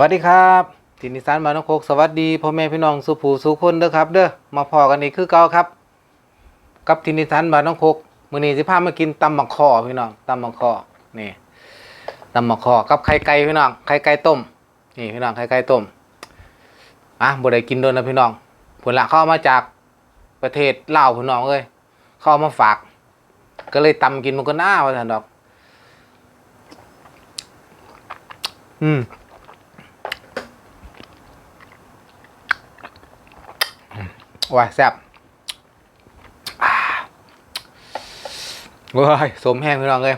วัสดีครับทินิสานมานองโคกสวัสดีพ่อแม่พี่น้องสุภูสุคนเด้อครับ เด้อมาพอกันอีกคือเก่าครับ กับทินิสานมานองโคกมื้อนี้สิพามากินตำบักคอพี่น้องตำบักคอนี่ตำบักคอกับไข่ไก่พี่น้องไข่ไก่ต้มนี่พี่น้องไข่ไก่ต้มอะบ่ได้กินโดนนะพี่น้องผลละเข้ามาจากประเทศลาวพี่น้องเอ้ยเข้ามาฝาก ก็เลยตำกินมันก็น่าว่าซั่นดอก อืม ว้าแซ่บอ่าเว้ยสมแห้งพี่น้องเลย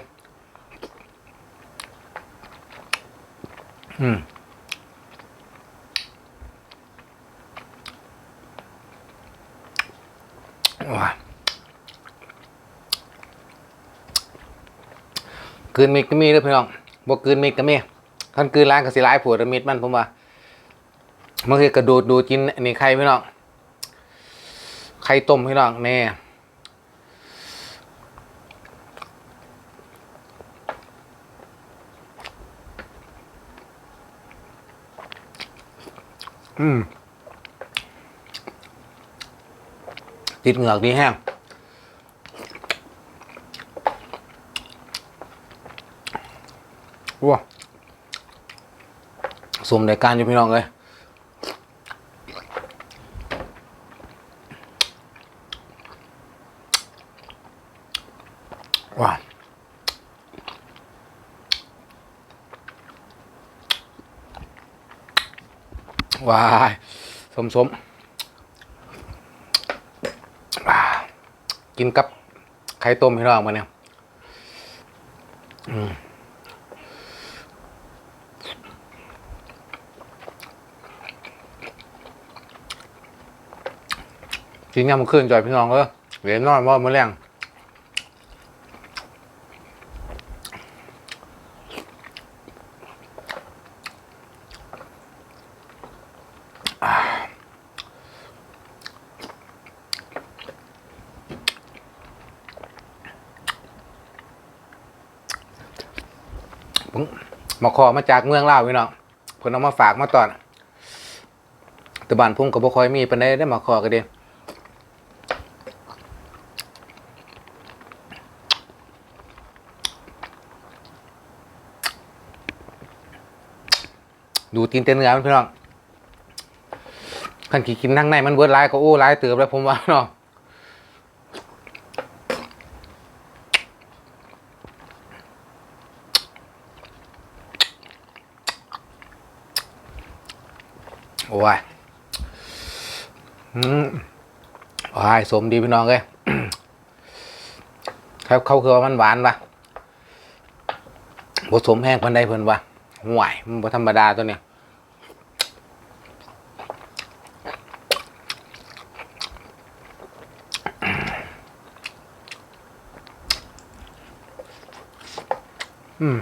อืมว้ากืนมิดก็มีด้วยพี่น้องบกกลืนมิดก็มีท่านกืนล้างก็สิร้ายผัวมิดมันผมว่าเมื่อกี้กระโดดดูดกินอันนี้ใครพี่น้อง ไข่ต้มพี่น้องแน่อืมติดเหงือกดีแห้งว้าสมในการอยู่พี่น้องเลย ว้ายสมสมว้ากินกับไข่ต้มพี่น้องมาเนี่ยกินยำมันขึ้นจอยพี่น้องเออเหรียญน้อยว่ามื่อแรง มมาขอมาจากเมืองลาวพี่น้องเพิ่นเอามาฝากมาตอนแต่บ้านพุ่มก็บ่ค่อยมีปานใดได้มาขอกันเด้ดูตีนเต้นเนื้อมันพี่น้องคันขี้กินทั้งในมันเบิร์ดหลายก็โอ้หลายเติบแล้วผมว่าเนาะ โอ้ยอืมโอ้ยสมดีพี่น้องเลยเขาเขาคือว่ามันหวานปะผสมแห้งพันใดเพิ่นวะห่วยมันธรรมดาตัวเนี้ยอืม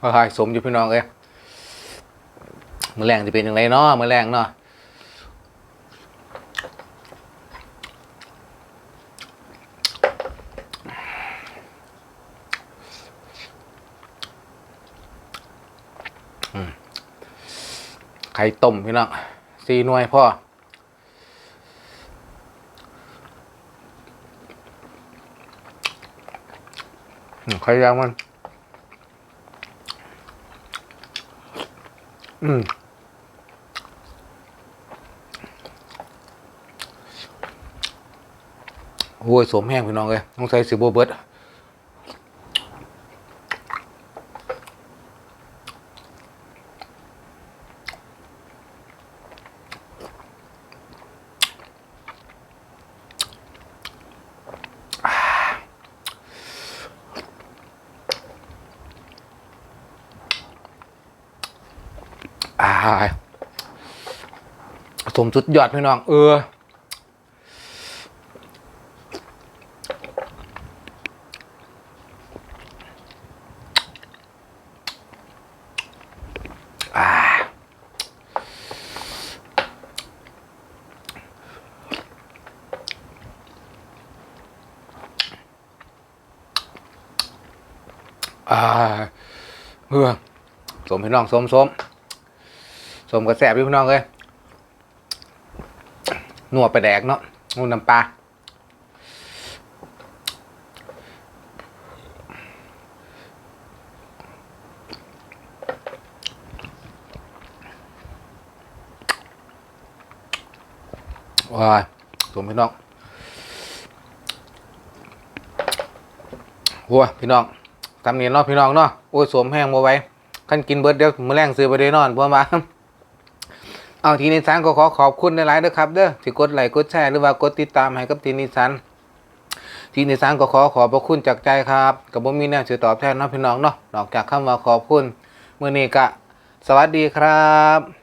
โอ้ยสมอยู่พี่น้องเอ้ยมือแรงจะเป็นยังไงเนาะมือแรงเนาะไข่ต้มพี่น้องสี่หน่วยพ่อไข่ยางมัน อืมโอ้ยสวมแห้งพี่น้องเลยต้องใส่สิบโบเบิร์ด สมสุดยอดพี่น้อง เออ อ่าเออสมพี่น้องสมสม สมกระแสบพี่น้องเลยหนวดไปแดกเนาะนูน้ำปลาว้ายสมพี่น้องวัวพี่น้องตำเนียนเนาะพี่น้องเนาะโอ้ยสวมแห้งมาไว้ขั้นกินเบิร์ดเดี๋ยวมือแรงซื้อไปได้นอนเพราะว่า เอาทีนิสันก็ขอขอบคุณหลายๆนะครับเด้อที่กดไลค์กดแชร์หรือว่ากดติดตามให้กับทีนิสันทีนิสันก็ขอขอบพระคุณจากใจครับกับบ่มีแนวสิตอบแทนน้องพี่น้องเนาะนอกจากคำว่าขอบคุณเมื่อนี้กะ สวัสดีครับ